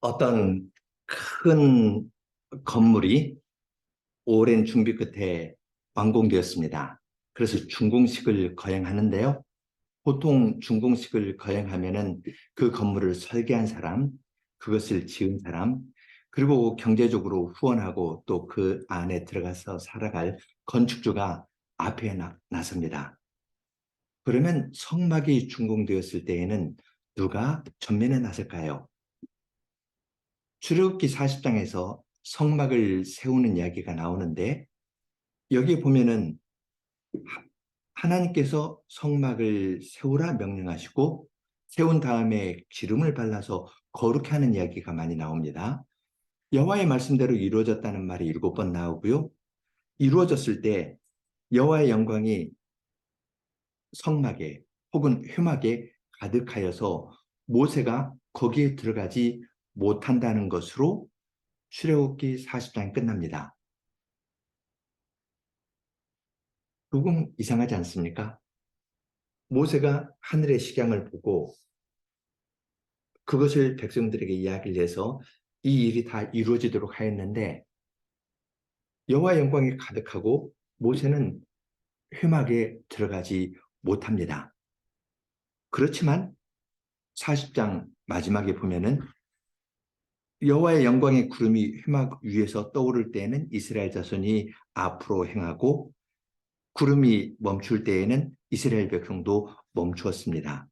어떤 큰 건물이 오랜 준비 끝에 완공되었습니다. 그래서 준공식을 거행하는데요. 보통 준공식을 거행하면은 그 건물을 설계한 사람, 그것을 지은 사람, 그리고 경제적으로 후원하고 또 그 안에 들어가서 살아갈 건축주가 앞에 나, 나섭니다. 그러면 성막이 준공되었을 때에는 누가 전면에 나설까요? 출애굽기 40장에서 성막을 세우는 이야기가 나오는데 여기 보면은 하- 하나님께서 성막을 세우라 명령하시고 세운 다음에 기름을 발라서 거룩해 하는 이야기가 많이 나옵니다. 여호와의 말씀대로 이루어졌다는 말이 일곱 번 나오고요. 이루어졌을 때 여호와의 영광이 성막에 혹은 회막에 가득하여서 모세가 거기에 들어가지 못한다는 것으로 출애굽기 40장이 끝납니다. 조금 이상하지 않습니까? 모세가 하늘의 식양을 보고 그것을 백성들에게 이야기를 해서 이 일이 다 이루어지도록 하였는데 여호와 의 영광이 가득하고 모세는 회막에 들어가지 못합니다. 그렇지만 40장 마지막에 보면은 여호와의 영광의 구름이 회막 위에서 떠오를 때에는 이스라엘 자손이 앞으로 행하고 구름이 멈출 때에는 이스라엘 백성도 멈추었습니다.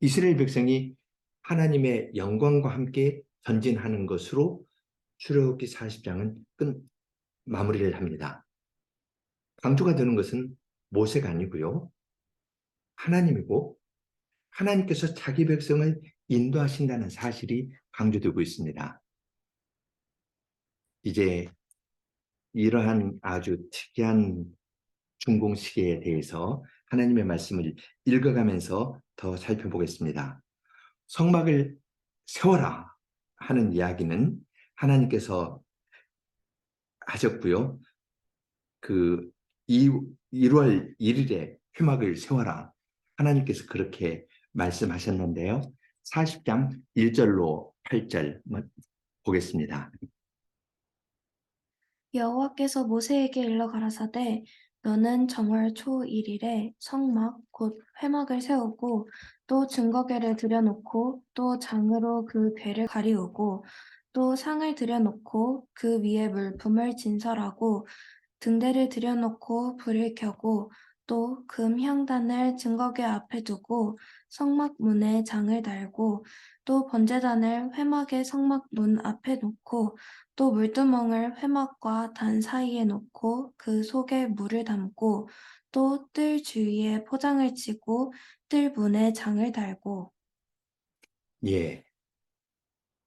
이스라엘 백성이 하나님의 영광과 함께 전진하는 것으로 출애굽기 40장은 끝 마무리를 합니다. 강조가 되는 것은 모세가 아니고요. 하나님이고 하나님께서 자기 백성을 인도하신다는 사실이 강조되고 있습니다. 이제 이러한 아주 특이한 준공식에 대해서 하나님의 말씀을 읽어가면서 더 살펴보겠습니다. 성막을 세워라 하는 이야기는 하나님께서 하셨고요. 그 1월 1일에 회막을 세워라. 하나님께서 그렇게 말씀하셨는데요. 40장 1절로 8절 보겠습니다. 여호와께서 모세에게 일러 가라사대 너는 정월 초 1일에 성막 곧 회막을 세우고 또 증거궤를 들여놓고 또 장으로 그 궤를 가리우고 또 상을 들여놓고 그 위에 물품을 진설하고 등대를 들여놓고 불을 켜고 또 금 향단을 증거궤 앞에 두고 성막 문에 장을 달고 또 번제단을 회막의 성막 문 앞에 놓고 또 물두멍을 회막과 단 사이에 놓고 그 속에 물을 담고 또 뜰 주위에 포장을 치고 뜰 문에 장을 달고 예.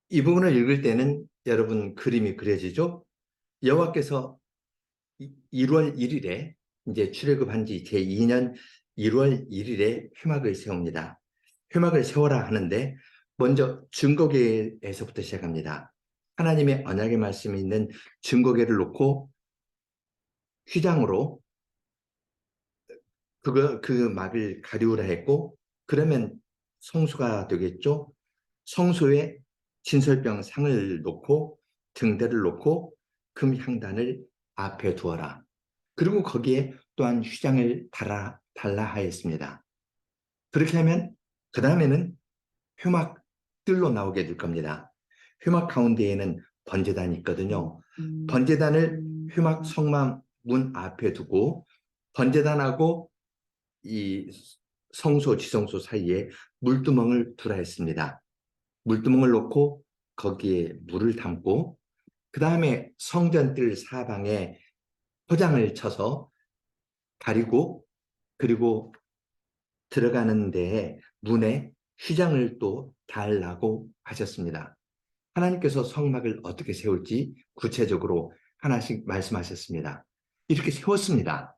이 부분을 읽을 때는 여러분 그림이 그려지죠? 여호와께서 1월 1일에 이제 출애굽한 지 제2년 1월 1일에 회막을 세웁니다. 회막을 세워라 하는데 먼저 증거계에서부터 시작합니다. 하나님의 언약의 말씀이 있는 증거계를 놓고 휘장으로 그거 그 막을 가리우라 했고 그러면 성수가 되겠죠. 성소에 진설병 상을 놓고 등대를 놓고 금 향단을 앞에 두어라. 그리고 거기에 또한 휘장을 달아 달라 하였습니다. 그렇게 하면 그 다음에는 회막 뜰로 나오게 될 겁니다. 회막 가운데에는 번제단이 있거든요. 번제단을 회막 성막 문 앞에 두고 번제단하고 이 성소 지성소 사이에 물두멍을 두라 했습니다. 물두멍을 놓고 거기에 물을 담고 그 다음에 성전뜰 사방에 포장을 쳐서 가리고 그리고 들어가는 데에 문에 휘장을 또 달라고 하셨습니다. 하나님께서 성막을 어떻게 세울지 구체적으로 하나씩 말씀하셨습니다. 이렇게 세웠습니다.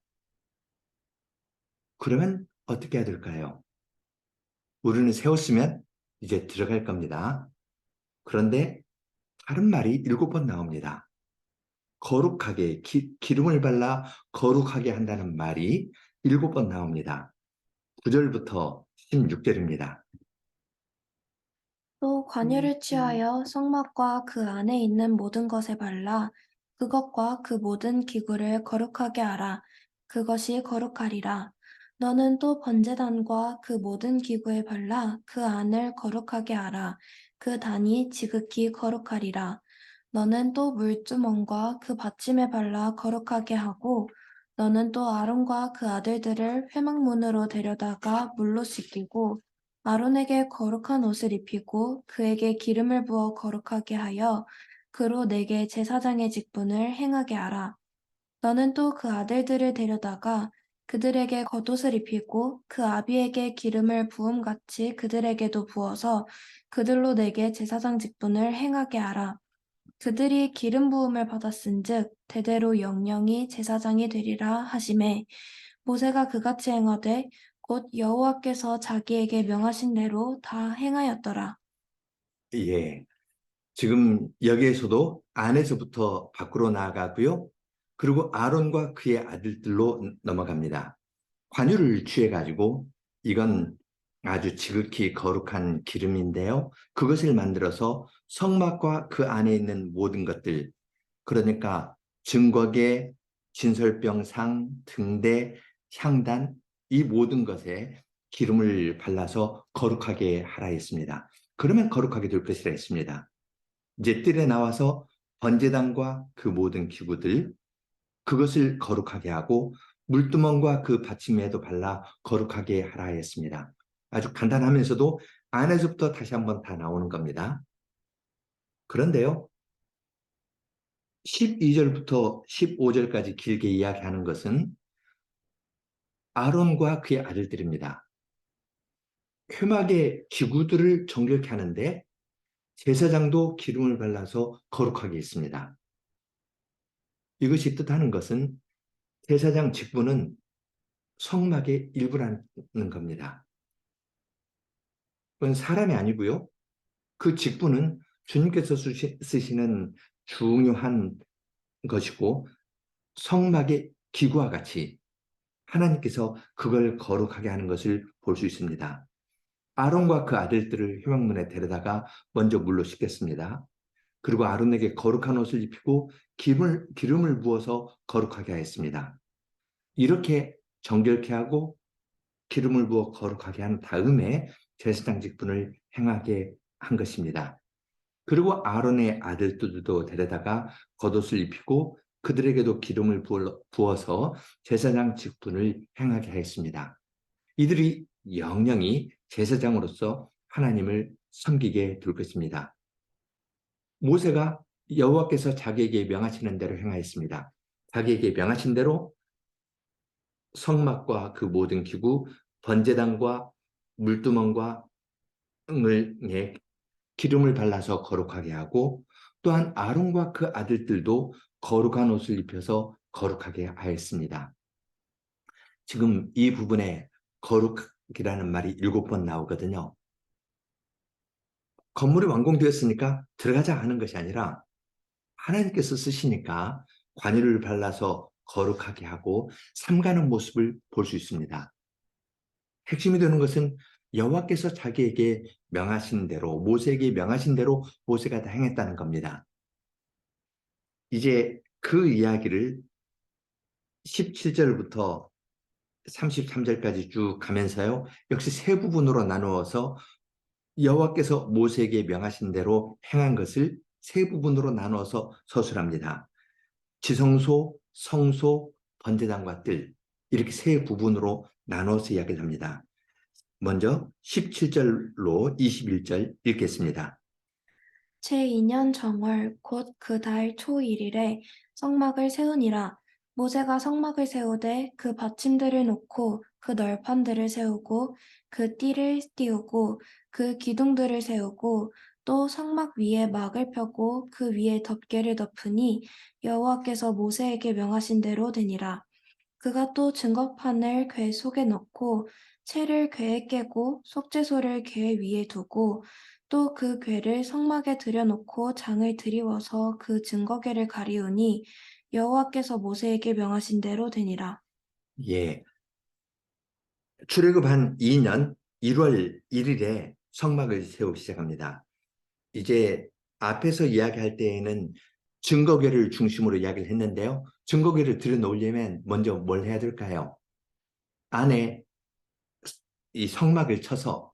그러면 어떻게 해야 될까요? 우리는 세웠으면 이제 들어갈 겁니다. 그런데 다른 말이 일곱 번 나옵니다. 거룩하게 기, 기름을 발라 거룩하게 한다는 말이 일곱 번 나옵니다. 9절부터 16절입니다. 또 관유를 취하여 성막과 그 안에 있는 모든 것에 발라 그것과 그 모든 기구를 거룩하게 하라. 그것이 거룩하리라. 너는 또 번제단과 그 모든 기구에 발라 그 안을 거룩하게 하라. 그 단이 지극히 거룩하리라. 너는 또 물주멍과 그 받침에 발라 거룩하게 하고 너는 또 아론과 그 아들들을 회막문으로 데려다가 물로 씻기고 아론에게 거룩한 옷을 입히고 그에게 기름을 부어 거룩하게 하여 그로 내게 제사장의 직분을 행하게 하라. 너는 또 그 아들들을 데려다가 그들에게 겉옷을 입히고 그 아비에게 기름을 부음같이 그들에게도 부어서 그들로 내게 제사장 직분을 행하게 하라. 그들이 기름 부음을 받았은즉 대대로 영영이 제사장이 되리라 하심에 모세가 그같이 행하되 곧 여호와께서 자기에게 명하신 대로 다 행하였더라. 예. 지금 여기에서도 안에서부터 밖으로 나아가고요. 그리고 아론과 그의 아들들로 넘어갑니다. 관유를 취해 가지고 이건 아주 지극히 거룩한 기름인데요. 그것을 만들어서 성막과 그 안에 있는 모든 것들, 그러니까 증거계, 진설병상, 등대, 향단, 이 모든 것에 기름을 발라서 거룩하게 하라 했습니다. 그러면 거룩하게 될 것이라 했습니다. 이제 뜰에 나와서 번제단과 그 모든 기구들, 그것을 거룩하게 하고 물두멍과 그 받침에도 발라 거룩하게 하라 했습니다. 아주 간단하면서도 안에서부터 다시 한번 다 나오는 겁니다. 그런데요, 12절부터 15절까지 길게 이야기하는 것은 아론과 그의 아들들입니다. 회막의 기구들을 정결케 하는데 제사장도 기름을 발라서 거룩하게 했습니다. 이것이 뜻하는 것은 제사장 직분은 성막의 일부라는 겁니다. 그건 사람이 아니고요. 그 직분은 주님께서 쓰시- 쓰시는 중요한 것이고 성막의 기구와 같이 하나님께서 그걸 거룩하게 하는 것을 볼 수 있습니다. 아론과 그 아들들을 휴방문에 데려다가 먼저 물로 씻겼습니다. 그리고 아론에게 거룩한 옷을 입히고 기름을, 기름을 부어서 거룩하게 하였습니다. 이렇게 정결케 하고 기름을 부어 거룩하게 한 다음에 제사장 직분을 행하게 한 것입니다. 그리고 아론의 아들들도 데려다가 겉옷을 입히고 그들에게도 기름을 부어- 부어서 제사장 직분을 행하게 하였습니다. 이들이 영영이 제사장으로서 하나님을 섬기게 될 것입니다. 모세가 여호와께서 자기에게 명하시는 대로 행하였습니다. 자기에게 명하신 대로 성막과 그 모든 기구, 번제단과 물두멍과 을 예, 기름을 발라서 거룩하게 하고 또한 아론과 그 아들들도 거룩한 옷을 입혀서 거룩하게 하였습니다. 지금 이 부분에 거룩이라는 말이 일곱 번 나오거든요. 건물이 완공되었으니까 들어가자 하는 것이 아니라 하나님께서 쓰시니까 관유를 발라서 거룩하게 하고 삼가는 모습을 볼 수 있습니다. 핵심이 되는 것은 여호와께서 자기에게 명하신 대로 모세에게 명하신 대로 모세가 다 행했다는 겁니다. 이제 그 이야기를 17절부터 33절까지 쭉 가면서요. 역시 세 부분으로 나누어서 여호와께서 모세에게 명하신 대로 행한 것을 세 부분으로 나누어서 서술합니다. 지성소, 성소, 번제단과 뜰 이렇게 세 부분으로 나눠서 이야기를 합니다. 먼저 17절로 21절 읽겠습니다. 제2년 정월 곧 그 달 초일일에 성막을 세우니라. 모세가 성막을 세우되 그 받침들을 놓고 그 널판들을 세우고 그 띠를 띄우고 그 기둥들을 세우고 또 성막 위에 막을 펴고 그 위에 덮개를 덮으니 여호와께서 모세에게 명하신 대로 되니라. 그가 또 증거판을 궤 속에 넣고 채를 궤에 깨고 속죄소를 궤 위에 두고 또 그 궤를 성막에 들여놓고 장을 드리워서 그 증거궤를 가리우니 여호와께서 모세에게 명하신 대로 되니라. 예. 출애굽 한 2년 1월 1일에 성막을 세우기 시작합니다. 이제 앞에서 이야기할 때에는 증거계를 중심으로 이야기를 했는데요. 증거계를 들여놓으려면 먼저 뭘 해야 될까요? 안에 이 성막을 쳐서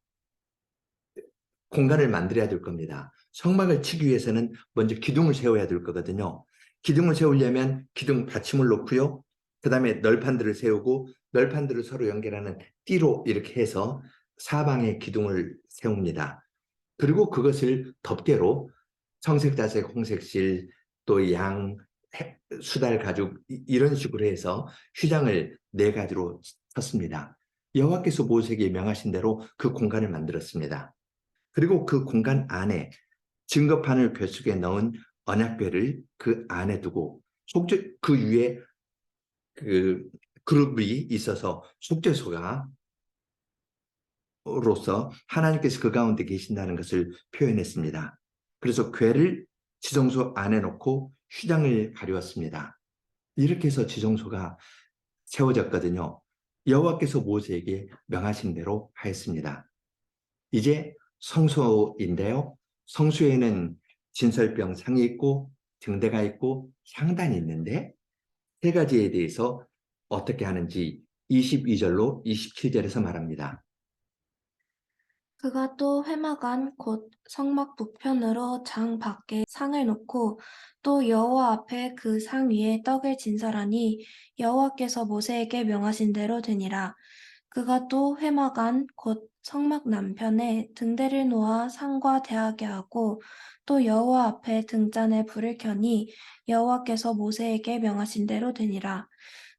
공간을 만들어야 될 겁니다. 성막을 치기 위해서는 먼저 기둥을 세워야 될 거거든요. 기둥을 세우려면 기둥 받침을 놓고요. 그 다음에 널판들을 세우고 널판들을 서로 연결하는 띠로 이렇게 해서 사방에 기둥을 세웁니다. 그리고 그것을 덮개로 청색자색, 홍색실, 또 양, 해- 수달 가죽 이- 이런 식으로 해서 휘장을 네 가지로 쳤습니다. 여호와께서 모세에게 명하신 대로 그 공간을 만들었습니다. 그리고 그 공간 안에 증거판을 궤 속에 넣은 언약궤를 그 안에 두고 속죄 그 위에 그 그룹이 있어서 속죄소가 로서 하나님께서 그 가운데 계신다는 것을 표현했습니다. 그래서 궤를 지성소 안에 놓고 휘장을 가리웠습니다. 이렇게 해서 지성소가 세워졌거든요. 여호와께서 모세에게 명하신 대로 하였습니다. 이제 성소인데요. 성소에는 진설병 상이 있고 등대가 있고 향단이 있는데 세 가지에 대해서 어떻게 하는지 22절로 27절에서 말합니다. 그가 또 회막 안 곧 성막 북편으로 장 밖에 상을 놓고 또 여호와 앞에 그 상 위에 떡을 진설하니 여호와께서 모세에게 명하신 대로 되니라. 그가 또 회막 안 곧 성막 남편에 등대를 놓아 상과 대하게 하고 또 여호와 앞에 등잔에 불을 켜니 여호와께서 모세에게 명하신 대로 되니라.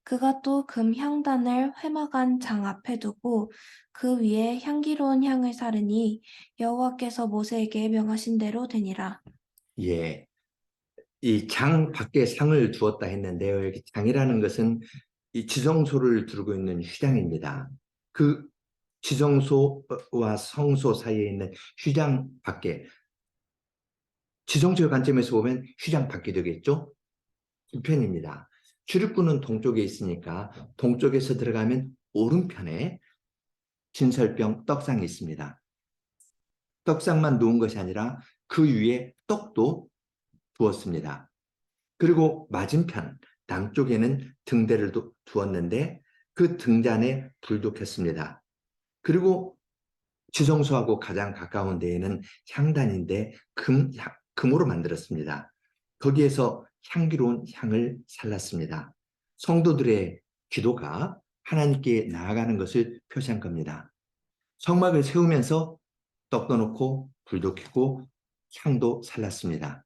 그가 또 금 향단을 회막 안 장 앞에 두고 그 위에 향기로운 향을 사르니 여호와께서 모세에게 명하신 대로 되니라. 예. 이 장 밖에 상을 두었다 했는데요. 여기 장이라는 것은 이 지성소를 두르고 있는 휘장입니다. 그 지성소와 성소 사이에 있는 휘장 밖에 지성소의 관점에서 보면 휘장 밖이 되겠죠? 우편입니다. 출입구는 동쪽에 있으니까 동쪽에서 들어가면 오른편에 진설병 떡상이 있습니다. 떡상만 놓은 것이 아니라 그 위에 떡도 두었습니다. 그리고 맞은편 남쪽에는 등대를 두- 두었는데 그 등잔에 불도 켰습니다. 그리고 지성소하고 가장 가까운 데에는 향단인데 금, 향- 금으로 만들었습니다. 거기에서 향기로운 향을 살랐습니다. 성도들의 기도가 하나님께 나아가는 것을 표시한 겁니다. 성막을 세우면서 떡도 놓고 불도 켜고 향도 살랐습니다.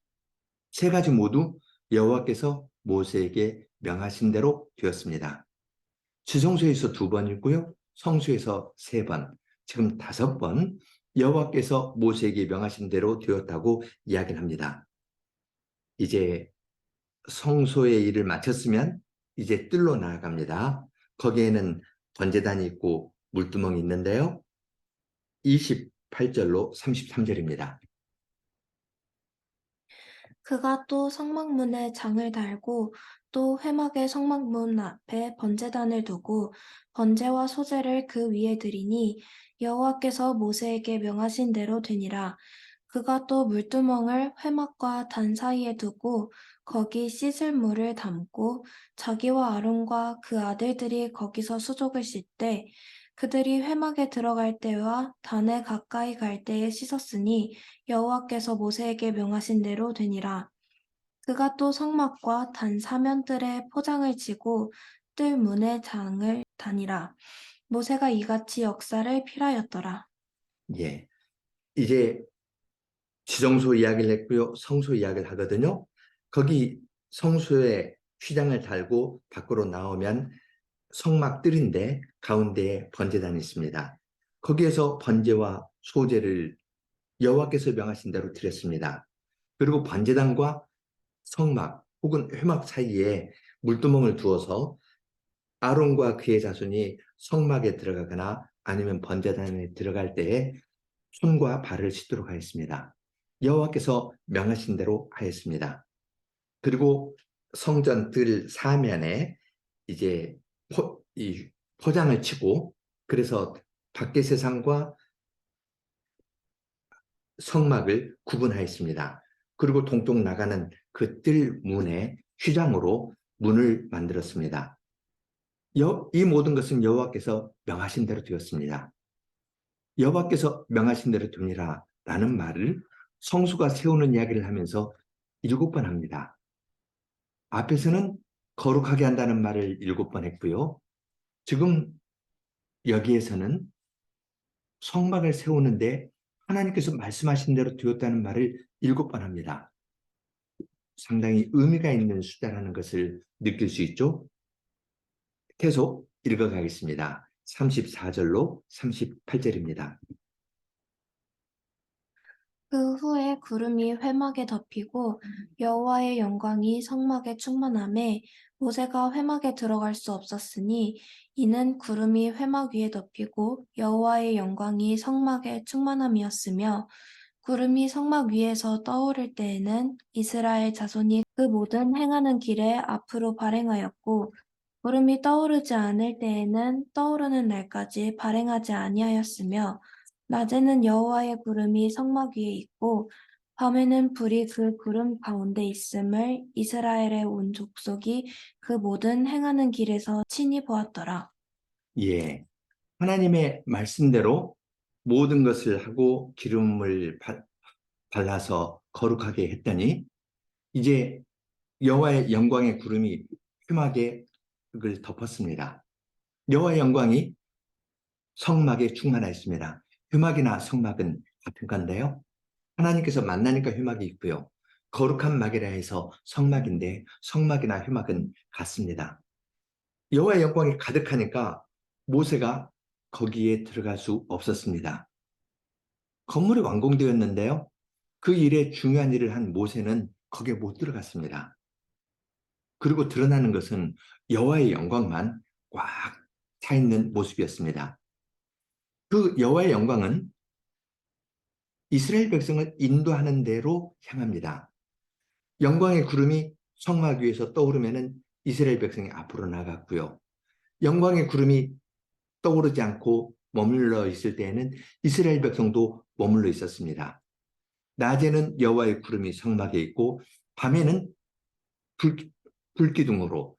세 가지 모두 여호와께서 모세에게 명하신 대로 되었습니다. 지성소에서 두 번이고요. 성소에서 세 번, 지금 다섯 번 여호와께서 모세에게 명하신 대로 되었다고 이야기를 합니다. 이제 성소의 일을 마쳤으면 이제 뜰로 나아갑니다. 거기에는 번제단이 있고 물두멍이 있는데요. 28절로 33절입니다. 그가 또 성막문에 장을 달고 또 회막의 성막문 앞에 번제단을 두고 번제와 소제를 그 위에 드리니 여호와께서 모세에게 명하신 대로 되니라. 그가 또 물두멍을 회막과 단 사이에 두고 거기 씻을 물을 담고 자기와 아론과 그 아들들이 거기서 수족을 씻되 그들이 회막에 들어갈 때와 단에 가까이 갈 때에 씻었으니 여호와께서 모세에게 명하신 대로 되니라. 그가 또 성막과 단 사면들에 포장을 치고 뜰 문에 장을 다니라. 모세가 이같이 역사를 필하였더라. 예. 이제 지정소 이야기를 했고요. 성소 이야기를 하거든요. 거기 성소에 휘장을 달고 밖으로 나오면 성막 뜰인데 가운데에 번제단이 있습니다. 거기에서 번제와 소제를 여호와께서 명하신 대로 드렸습니다. 그리고 번제단과 성막 혹은 회막 사이에 물두멍을 두어서 아론과 그의 자손이 성막에 들어가거나 아니면 번제단에 들어갈 때에 손과 발을 씻도록 하였습니다. 여호와께서 명하신 대로 하였습니다. 그리고 성전 뜰 사면에 이제 포, 이 포장을 치고 그래서 밖의 세상과 성막을 구분하였습니다. 그리고 동쪽 나가는 그 뜰 문에 휘장으로 문을 만들었습니다. 여- 이 모든 것은 여호와께서 명하신 대로 되었습니다. 여호와께서 명하신 대로 됩니다. 라는 말을 성수가 세우는 이야기를 하면서 일곱 번 합니다. 앞에서는 거룩하게 한다는 말을 일곱 번 했고요. 지금 여기에서는 성막을 세우는데 하나님께서 말씀하신 대로 되었다는 말을 일곱 번 합니다. 상당히 의미가 있는 숫자라는 것을 느낄 수 있죠. 계속 읽어가겠습니다. 34절로 38절입니다. 그 후에 구름이 회막에 덮이고 여호와의 영광이 성막에 충만함에 모세가 회막에 들어갈 수 없었으니 이는 구름이 회막 위에 덮이고 여호와의 영광이 성막에 충만함이었으며 구름이 성막 위에서 떠오를 때에는 이스라엘 자손이 그 모든 행하는 길에 앞으로 발행하였고 구름이 떠오르지 않을 때에는 떠오르는 날까지 발행하지 아니하였으며 낮에는 여호와의 구름이 성막 위에 있고 밤에는 불이 그 구름 가운데 있음을 이스라엘의 온 족속이 그 모든 행하는 길에서 친히 보았더라. 예. 하나님의 말씀대로 모든 것을 하고 기름을 바- 발라서 거룩하게 했더니 이제 여호와의 영광의 구름이 회막에 을 덮었습니다. 여호와의 영광이 성막에 충만하였습니다. 회막이나 성막은 같은 건데요. 하나님께서 만나니까 회막이 있고요. 거룩한 막이라 해서 성막인데 성막이나 회막은 같습니다. 여호와의 영광이 가득하니까 모세가 거기에 들어갈 수 없었습니다. 건물이 완공되었는데요. 그 일에 중요한 일을 한 모세는 거기에 못 들어갔습니다. 그리고 드러나는 것은 여호와의 영광만 꽉 차 있는 모습이었습니다. 그 여호와의 영광은 이스라엘 백성을 인도하는 대로 향합니다. 영광의 구름이 성막 위에서 떠오르면은 이스라엘 백성이 앞으로 나갔고요. 영광의 구름이 떠오르지 않고 머물러 있을 때에는 이스라엘 백성도 머물러 있었습니다. 낮에는 여호와의 구름이 성막에 있고 밤에는 불, 불기둥으로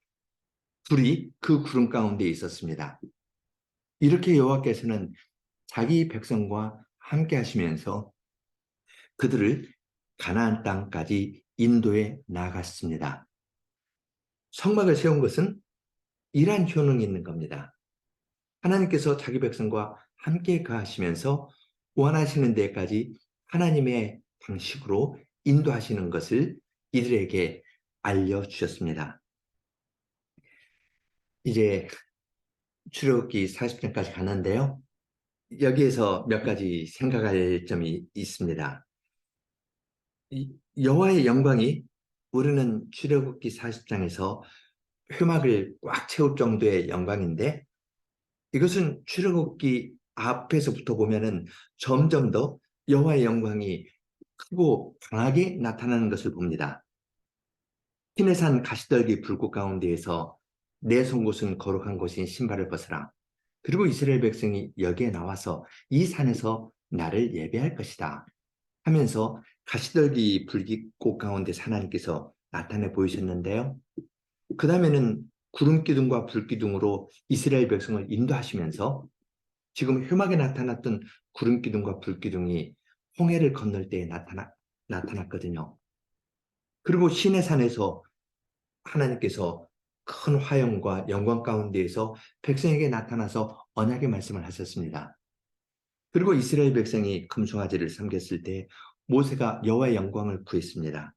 불이 그 구름 가운데 있었습니다. 이렇게 여호와께서는 자기 백성과 함께 하시면서 그들을 가나안 땅까지 인도해 나갔습니다. 성막을 세운 것은 이러한 효능이 있는 겁니다. 하나님께서 자기 백성과 함께 가하시면서 원하시는 데까지 하나님의 방식으로 인도하시는 것을 이들에게 알려주셨습니다. 이제 출애굽기 40장까지 갔는데요. 여기에서 몇 가지 생각할 점이 있습니다. 이 여호와의 영광이 우리는 출애굽기 40장에서 회막을 꽉 채울 정도의 영광인데 이것은 출애굽기 앞에서부터 보면은 점점 더 여호와의 영광이 크고 강하게 나타나는 것을 봅니다. 시내산 가시떨기 불꽃 가운데에서 내 송곳은 거룩한 곳인 신발을 벗으라. 그리고 이스라엘 백성이 여기에 나와서 이 산에서 나를 예배할 것이다. 하면서 가시떨기 불꽃 가운데 하나님께서 나타내 보이셨는데요. 그 다음에는 구름 기둥과 불 기둥으로 이스라엘 백성을 인도하시면서 지금 회막에 나타났던 구름 기둥과 불 기둥이 홍해를 건널 때 나타나, 나타났거든요. 그리고 시내산에서 하나님께서 큰 화영과 영광 가운데에서 백성에게 나타나서 언약의 말씀을 하셨습니다. 그리고 이스라엘 백성이 금송아지를 섬겼을 때 모세가 여호와의 영광을 구했습니다.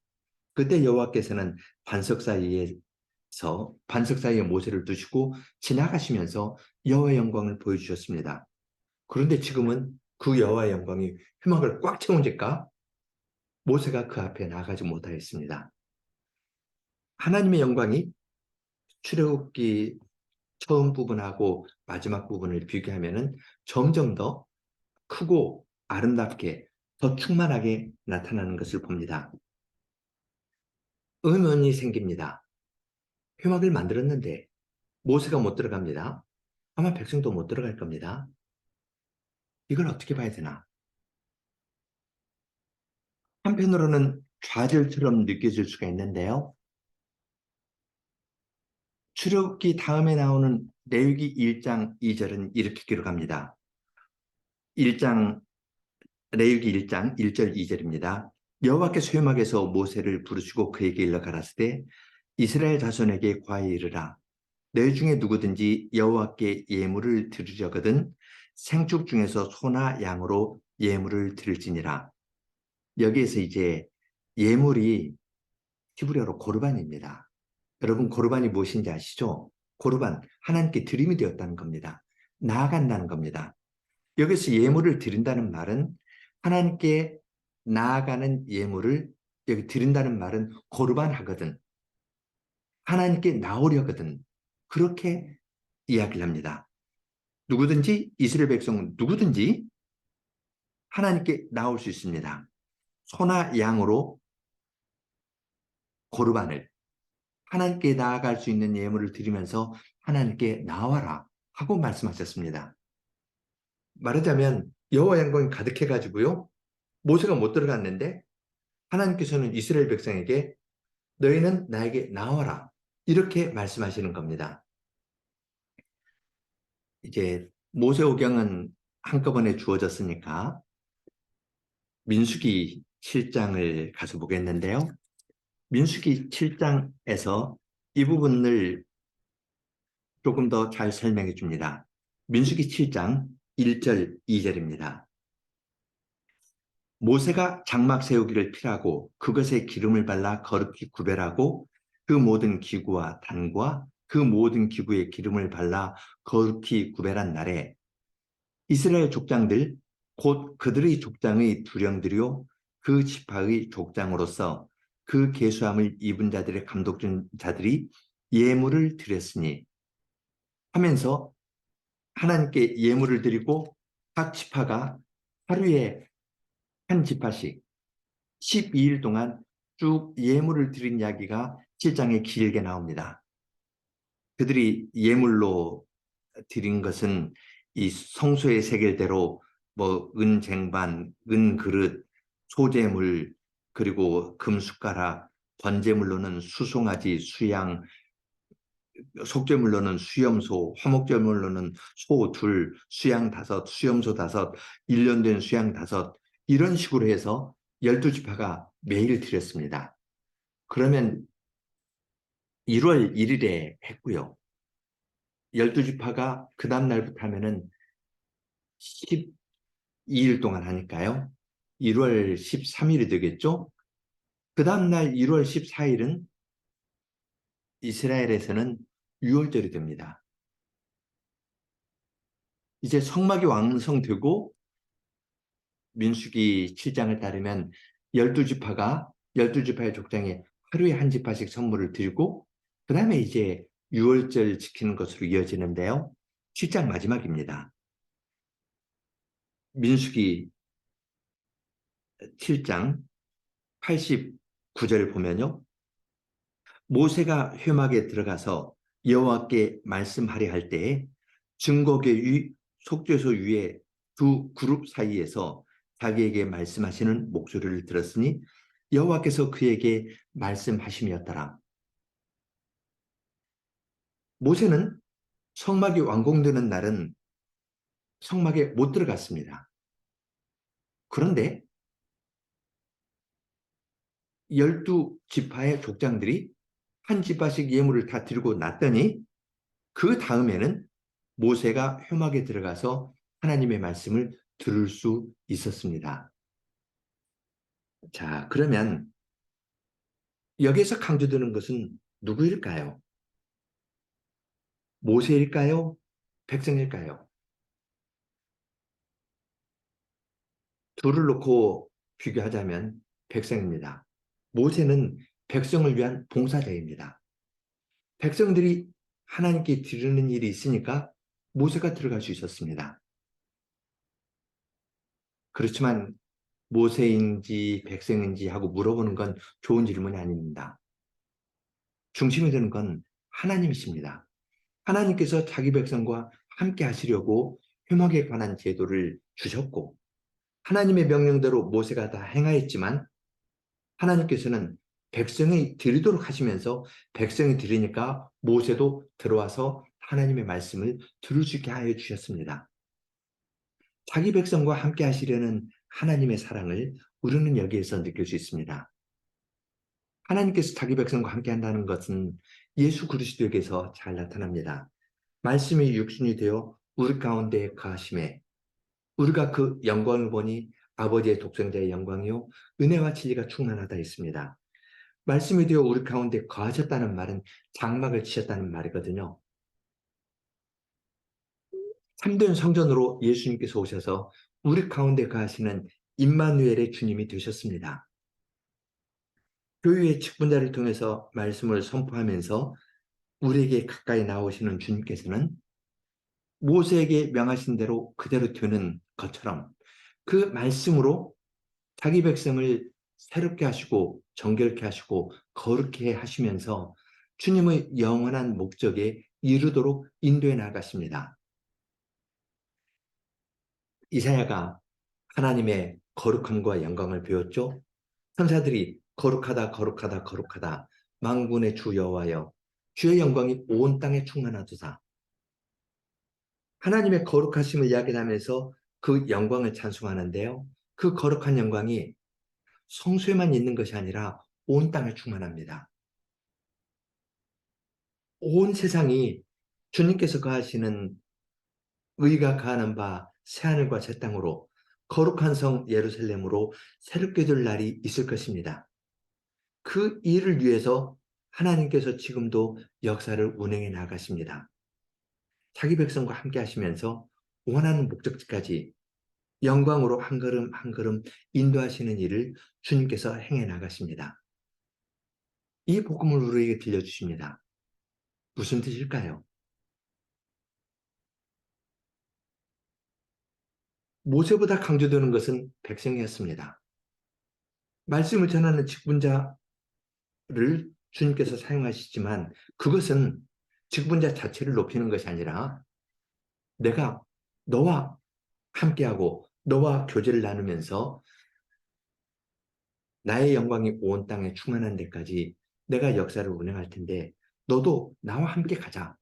그때 여호와께서는 반석 사이에서 반석 사이에 모세를 두시고 지나가시면서 여호와의 영광을 보여주셨습니다. 그런데 지금은 그 여호와의 영광이 회막을 꽉 채운 지까 모세가 그 앞에 나가지 못하였습니다. 하나님의 영광이 출애굽기 처음 부분하고 마지막 부분을 비교하면은 점점 더 크고 아름답게 더 충만하게 나타나는 것을 봅니다. 의문이 생깁니다. 회막을 만들었는데 모세가 못 들어갑니다. 아마 백성도 못 들어갈 겁니다. 이걸 어떻게 봐야 되나? 한편으로는 좌절처럼 느껴질 수가 있는데요. 출애굽기 다음에 나오는 레위기 1장 2절은 이렇게 기록합니다. 1장 레위기 1장 1절 2절입니다. 여호와께서 회막에서 모세를 부르시고 그에게 일러 가라사대 이스라엘 자손에게 과히 이르라 너희 중에 누구든지 여호와께 예물을 드리려거든 생축 중에서 소나 양으로 예물을 드릴지니라. 여기에서 이제 예물이 히브리어로 고르반입니다. 여러분 고르반이 무엇인지 아시죠? 고르반 하나님께 드림이 되었다는 겁니다. 나아간다는 겁니다. 여기서 예물을 드린다는 말은 하나님께 나아가는 예물을 여기 드린다는 말은 고르반 하거든. 하나님께 나오려거든. 그렇게 이야기를 합니다. 누구든지 이스라엘 백성 누구든지 하나님께 나올 수 있습니다. 소나 양으로 고르반을 하나님께 나아갈 수 있는 예물을 드리면서 하나님께 나와라 하고 말씀하셨습니다. 말하자면 여호와 영광이 가득해 가지고요. 모세가 못 들어갔는데 하나님께서는 이스라엘 백성에게 너희는 나에게 나와라 이렇게 말씀하시는 겁니다. 이제 모세오경은 한꺼번에 주어졌으니까 민수기 7장을 가서 보겠는데요. 민수기 7장에서 이 부분을 조금 더 잘 설명해 줍니다. 민수기 7장 1절 2절입니다. 모세가 장막 세우기를 필하고 그것에 기름을 발라 거룩히 구별하고 그 모든 기구와 단과 그 모든 기구에 기름을 발라 거룩히 구별한 날에 이스라엘 족장들 곧 그들의 족장의 두령들이요 그 지파의 족장으로서 그 계수함을 입은 자들의 감독된 자들이 예물을 드렸으니 하면서 하나님께 예물을 드리고 각 지파가 하루에 한 지파씩 12일 동안 쭉 예물을 드린 이야기가 7장에 길게 나옵니다. 그들이 예물로 드린 것은 이 성소의 세계대로 뭐 은쟁반, 은그릇, 소재물, 그리고 금숟가락, 번제물로는 수송아지, 수양, 속죄물로는 수염소, 화목제물로는 소 둘, 수양 다섯, 수염소 다섯, 일년된 수양 다섯 이런 식으로 해서 열두 지파가 매일 드렸습니다. 그러면 1월 1일에 했고요. 열두 지파가 그 다음 날부터 하면은 12일 동안 하니까요. 1월 13일이 되겠죠? 그 다음 날 1월 14일은 이스라엘에서는 유월절이 됩니다. 이제 성막이 완성되고 민수기 7장을 따르면 12지파가 12지파의 족장에 하루에 한 지파씩 선물을 드리고 그 다음에 이제 유월절 지키는 것으로 이어지는데요. 7장 마지막입니다. 민수기 7장 89절을 보면요. 모세가 회막에 들어가서 여호와께 말씀하려 할 때에 증거계 위 속죄소 위에 두 그룹 사이에서 자기에게 말씀하시는 목소리를 들었으니 여호와께서 그에게 말씀하심이었더라. 모세는 성막이 완공되는 날은 성막에 못 들어갔습니다. 그런데 열두 지파의 족장들이 한 지파씩 예물을 다 들고 났더니 그 다음에는 모세가 회막에 들어가서 하나님의 말씀을 들을 수 있었습니다. 자, 그러면 여기서 강조되는 것은 누구일까요? 모세일까요? 백성일까요? 둘을 놓고 비교하자면 백성입니다. 모세는 백성을 위한 봉사자입니다. 백성들이 하나님께 드리는 일이 있으니까 모세가 들어갈 수 있었습니다. 그렇지만 모세인지 백성인지 하고 물어보는 건 좋은 질문이 아닙니다. 중심이 되는 건 하나님이십니다. 하나님께서 자기 백성과 함께 하시려고 회막에 관한 제도를 주셨고 하나님의 명령대로 모세가 다 행하였지만 하나님께서는 백성이 드리도록 하시면서 백성이 드리니까 모세도 들어와서 하나님의 말씀을 들을 수 있게 하여 주셨습니다. 자기 백성과 함께 하시려는 하나님의 사랑을 우리는 여기에서 느낄 수 있습니다. 하나님께서 자기 백성과 함께 한다는 것은 예수 그리스도에게서 잘 나타납니다. 말씀이 육신이 되어 우리 가운데 거하심에 우리가 그 영광을 보니 아버지의 독생자의 영광이요 은혜와 진리가 충만하다 했습니다. 말씀이 되어 우리 가운데 거하셨다는 말은 장막을 치셨다는 말이거든요. 참된 성전으로 예수님께서 오셔서 우리 가운데 거하시는 임마누엘의 주님이 되셨습니다. 교회의 직분자를 통해서 말씀을 선포하면서 우리에게 가까이 나오시는 주님께서는 모세에게 명하신 대로 그대로 되는 것처럼 그 말씀으로 자기 백성을 새롭게 하시고 정결케 하시고 거룩해 하시면서 주님의 영원한 목적에 이르도록 인도해 나가십니다. 이사야가 하나님의 거룩함과 영광을 배웠죠. 천사들이 거룩하다 거룩하다 거룩하다 망군의 주 여호와여 주의 영광이 온 땅에 충만하도다. 하나님의 거룩하심을 이야기하면서 그 영광을 찬송하는데요. 그 거룩한 영광이 성소에만 있는 것이 아니라 온 땅에 충만합니다. 온 세상이 주님께서 거하시는 의가 가하는 바 새하늘과 새 땅으로 거룩한 성 예루살렘으로 새롭게 될 날이 있을 것입니다. 그 일을 위해서 하나님께서 지금도 역사를 운행해 나가십니다. 자기 백성과 함께 하시면서 원하는 목적지까지 영광으로 한 걸음 한 걸음 인도하시는 일을 주님께서 행해 나가십니다. 이 복음을 우리에게 들려주십니다. 무슨 뜻일까요? 모세보다 강조되는 것은 백성이었습니다. 말씀을 전하는 직분자를 주님께서 사용하시지만 그것은 직분자 자체를 높이는 것이 아니라 내가 너와 함께하고 너와 교제를 나누면서 나의 영광이 온 땅에 충만한 데까지 내가 역사를 운행할 텐데 너도 나와 함께 가자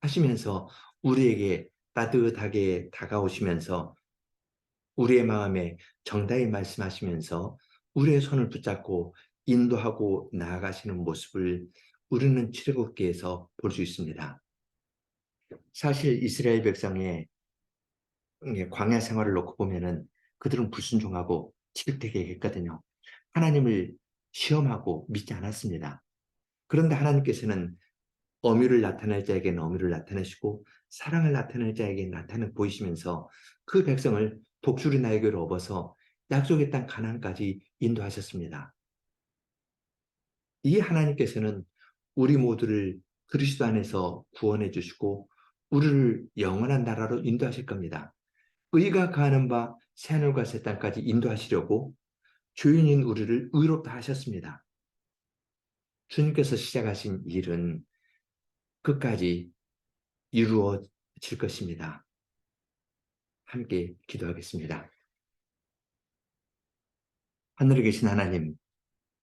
하시면서 우리에게 따뜻하게 다가오시면서 우리의 마음에 정다히 말씀하시면서 우리의 손을 붙잡고 인도하고 나아가시는 모습을 우리는 출애굽기에서 볼 수 있습니다. 사실 이스라엘 백성의 광야 생활을 놓고 보면은 그들은 불순종하고 지극되게 했거든요. 하나님을 시험하고 믿지 않았습니다. 그런데 하나님께서는 어미를 나타낼 자에게는 어미를 나타내시고 사랑을 나타낼 자에게 나타내 보이시면서 그 백성을 독수리 날개로 업어서 약속의 땅 가나안까지 인도하셨습니다. 이 하나님께서는 우리 모두를 그리스도 안에서 구원해 주시고 우리를 영원한 나라로 인도하실 겁니다. 의가 가는 바 새하늘과 새 땅까지 인도하시려고 주인인 우리를 의롭다 하셨습니다. 주님께서 시작하신 일은 끝까지 이루어질 것입니다. 함께 기도하겠습니다. 하늘에 계신 하나님,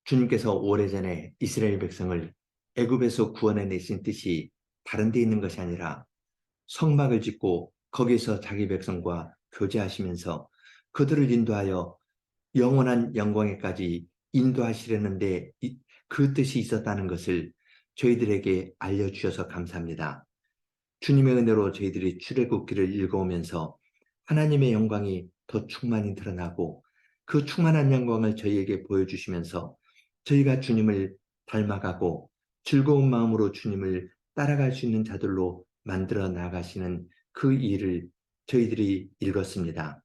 주님께서 오래전에 이스라엘 백성을 애굽에서 구원해 내신 뜻이 다른 데 있는 것이 아니라 성막을 짓고 거기서 자기 백성과 교제하시면서 그들을 인도하여 영원한 영광에까지 인도하시려는데 그 뜻이 있었다는 것을 저희들에게 알려주셔서 감사합니다. 주님의 은혜로 저희들이 출애굽기를 읽어오면서 하나님의 영광이 더 충만히 드러나고 그 충만한 영광을 저희에게 보여주시면서 저희가 주님을 닮아가고 즐거운 마음으로 주님을 따라갈 수 있는 자들로 만들어 나가시는 그 일을 저희들이 읽었습니다.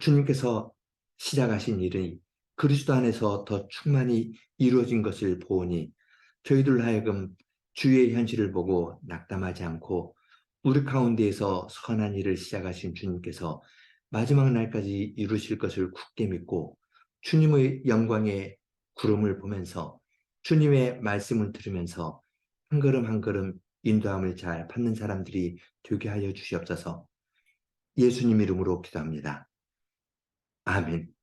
주님께서 시작하신 일이 그리스도 안에서 더 충만히 이루어진 것을 보니 저희들 하여금 주의 현실을 보고 낙담하지 않고 우리 가운데에서 선한 일을 시작하신 주님께서 마지막 날까지 이루실 것을 굳게 믿고 주님의 영광의 구름을 보면서 주님의 말씀을 들으면서 한 걸음 한 걸음 인도함을 잘 받는 사람들이 되게 하여 주시옵소서 예수님 이름으로 기도합니다. 아멘.